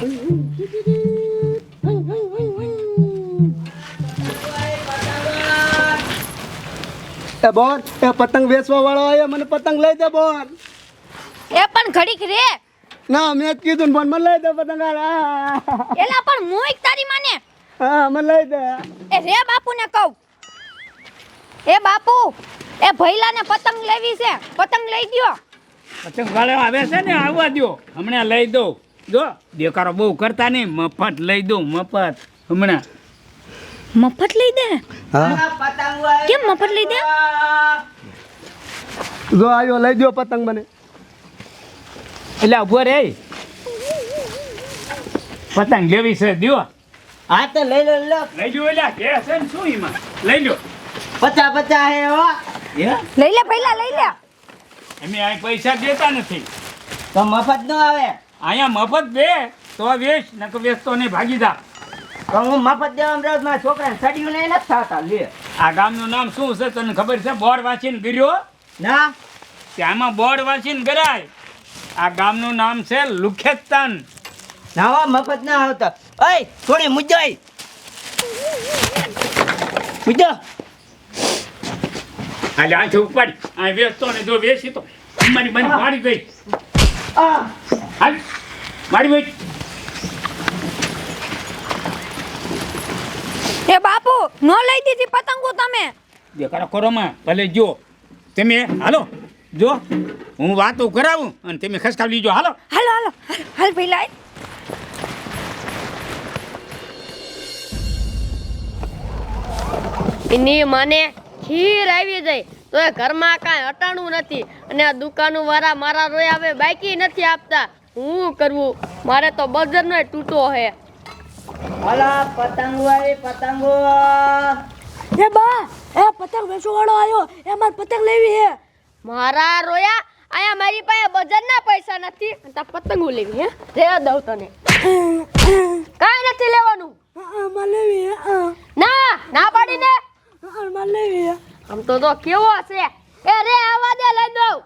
એ બોન એ પતંગ વેચવા વાળો આવ્યો મને પતંગ લઈ દે બોન એ પણ ઘડીક રે. ના મેં જ કીધું ને બોન મને લઈ દે પતંગ. એલા પણ મોઈક તારી માને? હા મને લઈ દે. એ રે બાપુને કહું. એ બાપુ એ ભૈલાને પતંગ લેવી છે. પતંગ લઈ દ્યો. પતંગ વાળો આવે છે ને આવવા દ્યો. હમણાં લઈ દઉં. જો દેકારો બહુ કરતા નહીં. મફત લઈ દઉં મફત. હમણાં. મફત લઈ દે? કેમ મફત લઈ દે? જો આવ્યો લઈ દો પતંગ મને. એટલે ઊભો રે. પતંગ લેવી છે દો હા તો લઈ લો લઈ લો. લઈ જો એલા કે છે ને શું એમાં? લઈ લો. પચાસ પચાસ હે હો. લઈ લે પહેલા લઈ લે. અમે આ પૈસા દેતા નથી. તો મફત નો આવે. અહીંયા મફત દે તો વેચ નકર વેચતો નહીં ભાગી જા. હું મફત દેવા અમદાવાદ મારા છોકરાને સડ્યું નહીં નથી થતા લે. આ ગામનું નામ શું છે તને ખબર છે? બોર્ડ વાંચીને ગીર્યો? ના. ત્યાંમાં બોર વાંચીને ગરાય? આ ગામનું નામ છે લુખેતન. નાવા મફત ના આવતા. ઓય થોડી મુજાઈ મુજા. હાલે આ ઉપર ઉપાડી. આ વેચતો ને જો વેચી તો મારી બંધ પાડી ગઈ. હાલ મારી ગઈ એ બાપુ નો લઈ દીધી પતંગો તમે. દેખાડો ખરોમાં ભલે જો. તમે હાલો જો. હું વાતો કરાવું અને તમે ખસકાવી લીજો હાલો. હાલો હાલો હાલ ભાઈ લાય. એની મને ખીર આવી જાય તો એ ઘરમાં કાંઈ અટાણું નથી અને આ દુકાનો વાળા મારા રોયા હવે બાકી નથી આપતા. હું કરવું? મારે તો બજારનો તૂટો હે. અલા પતંગ વાળી પતંગો. એ બા એ પતંગ વેચો વાળો આવ્યો એ માર પતંગ લેવી હે. મારા રોયા? આયા મારી પાસે બજારના પૈસા નથી. તા પતંગો લેવી હે. રે દઉં તને. કાંઈ નથી લેવાનું માર લેવી હે ના ના પાડીને માર લેવી હે આમ તો કેવો છે? એ રે આવા દે લઈ દઉં.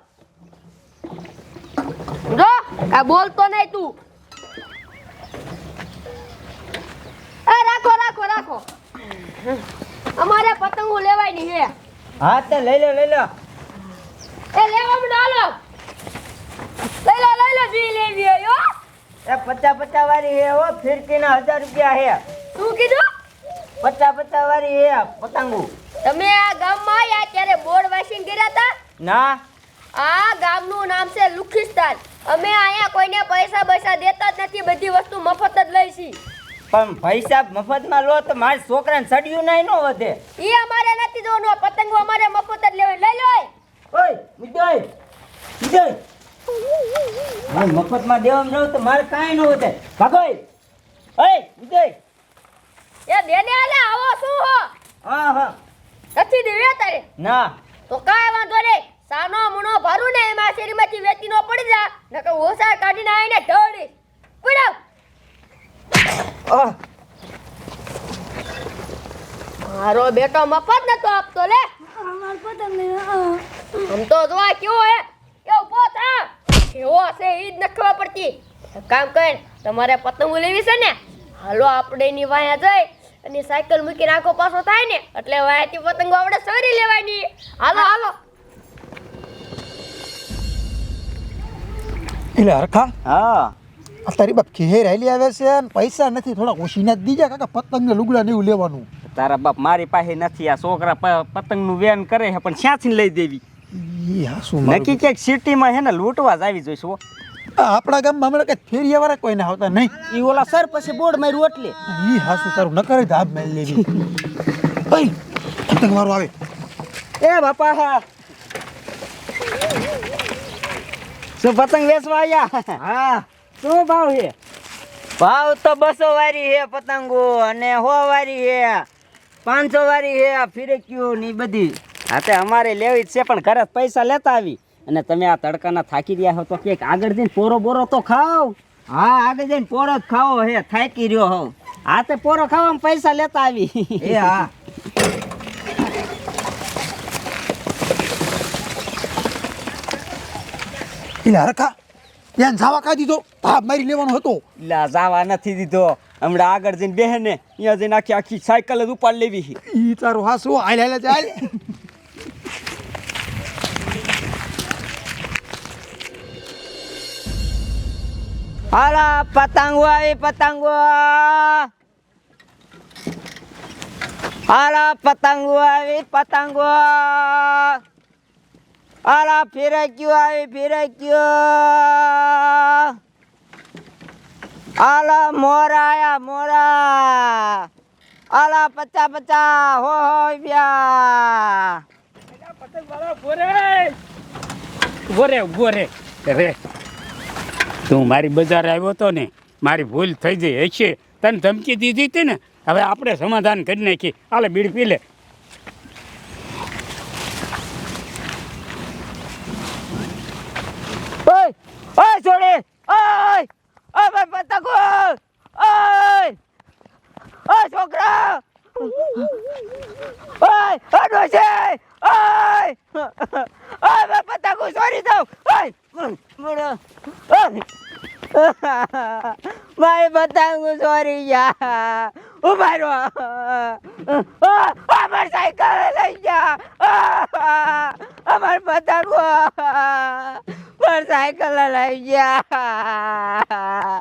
જો આ બોલતો નહીં તું. એ રાખો રાખો રાખો. અમારે પતંગો લેવાની છે. હા તો લઈ લો લઈ લો. એ લેવા મને હાલો. લઈ લો લઈ લો જી લેવી હો. એ પચાસ પચાસ વાળી હે હો ફિરકીના હજાર રૂપિયા હે શું કીધું? પચાસ પચાસ વાળી હે પતંગો. તમે આ ગામમાં આવ્યા ત્યારે બોર્ડ વાસીને ગયા હતા ના. આ ગામનું નામ છે લુખિસ્તાન. અમે અહીંયા કોઈને પૈસા પૈસા દેતા જ નથી બધી વસ્તુ મફત જ લઈ છી. પણ પૈસા મફતમાં લો તો મારા છોકરાને સડિયું નહીં નો વધે. એ અમારે નથી જોવાનું પતંગો અમારે મફત જ લેવાય. લઈ લો. ઓય મુજોય મુજોય હું મફતમાં દેવામાં રહું તો મારે કાંઈ ન વધે. ભાગોય ઓય મુજોય એ દેને આલે આવો શું હો? હા હા. નથી દેવે તારે? ના. તો કાંઈ વાંધો નહીં. સાનો મુનો ભરું ને એમાં શેરીમાંથી વેચી નો પડી જા. નકર ઓસા કાઢીને આવીને ઢળી. પડાવ મારો બેટો મફત નતો આપતો લે. આમ તો જોવા કેવો હે. એ ઊભો થા. કેવો હશે એ જ નખવા પડતી. કામ કર તમારે પતંગો લેવી છે ને? હાલો આપણે એની વાયા જઈ. અને સાયકલ મૂકીને આખો પાછો થાય ને એટલે વાયાથી પતંગો આપણે સરી લેવાની. હાલો હાલો. એટલે હરખા? હા. આ તારી બાપ ખેર હાલી આવે છે અને પૈસા નથી થોડા ઓછીના જ દીજા કાકા પતંગ ને લુગડા ને એવું લેવાનું. તારા બાપ મારી પાસે નથી આ છોકરા પતંગનું વેન કરે છે પણ ક્યાંથી લઈ દેવી. હા શું નક્કી ક્યાંક સિટીમાં હે ને લૂંટવા જ આવી જોઈશું આપણા ગામમાં હમણાં કઈ ફેરિયા વાળા કોઈને આવતા નહીં. ઈ ઓલા સર પછી બોર્ડ માર્યું એટલે. ઈ હાસુ સર તારું ન કરે ધાબ મેલ લેવી ઓય. પતંગ વાળો આવે. એ બાપા હા. શું પતંગ વેચવા આવ્યા હા. શું ભાવ છે? ભાવ તો બસો વારી છે પતંગો અને સો વારી છે. પાંચસો હે છે ફિરક્યું ની બધી. હા તે અમારે લેવી જ છે પણ ઘરે પૈસા લેતા આવી. અને તમે આ તડકાના થાકી રહ્યા હો તો કે આગળ જઈને પોરો બોરો તો ખાવ હા આગળ જઈને પોરો જ ખાવો હે થાકી રહ્યો હો હા તે પોરો ખાવામાં પૈસા લેતા આવી. એ હા. એટલે હરખા. ત્યાં જાવા કાઢી દીધો. ભાપ મારી લેવાનો હતો. એટલે જાવા નથી દીધો. હમણાં આગળ જઈને બેહે ને અહીંયા જઈને આખી આખી સાયકલ જ ઉપાડ લેવી ઈ તારું હાસુ હાલ હાલ ચાલ હાલા પતંગો આવી પતંગો હાલા પતંગો આવી પતંગો હાલા ફિરક્યું આવી ફિરક્યું હાલા મોરા આયા મોરા હાલા પચા પચા હો હો બ્યા પતંગ વાળા ઊભો રે ઊભો રે ઊભો રે રે તું મારી બજાર આવ્યો હતો ને, મારી ભૂલ થઈ ગઈ હશે તને ધમકી દીધી હતી ને? હવે આપણે સમાધાન કરી નાખીએ. હાલે, બીડ પી લે. ઓય ઓય, છોડે. ઓય ઓય ભાઈ ઓય ઓય છોકરા ઓય અડો છે ઓય ઓય ભાઈ પતંગો છોડી દઉં ઓય મોડો ઓય મારી બતાવું સોરી ગયા. ઊભા રહો. અમાર સાયકલ લઈ જા અમાર પતંગો. માર સાયકલ લઈ ગયા.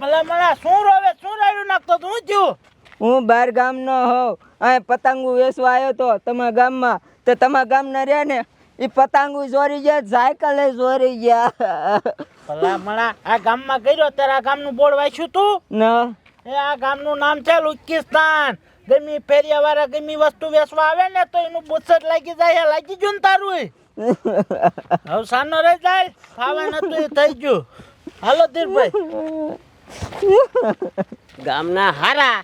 ભલામણા શું રોવે, શું રહ્યું હું બાર ગામનો હોઉં. અહીં પતંગો વેચવા આવ્યો તો તમારા ગામમાં. તો તમારા ગામના રહ્યા ને એ પતંગો ચોરી ગયા સાયકલે ચોરી ગયા. ભલામણા આ ગામમાં કર્યો ત્યારે આ ગામનું બોર્ડ વાંચ્યું તું? ન. એ આ ગામનું નામ છે લુકિસ્તાન ગમી ફેરિયા વાળા ગમી વસ્તુ વેચવા આવે ને તો એનું બુસટ લાગી જાય લાગી ગયું ને તારું હવે સાનો રહી જાય ખાવા નતું એ થઈ ગયું. હાલો ધીરભાઈ. ગામના હારા.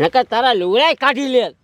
નકર તારા લુગડાય કાઢી લે.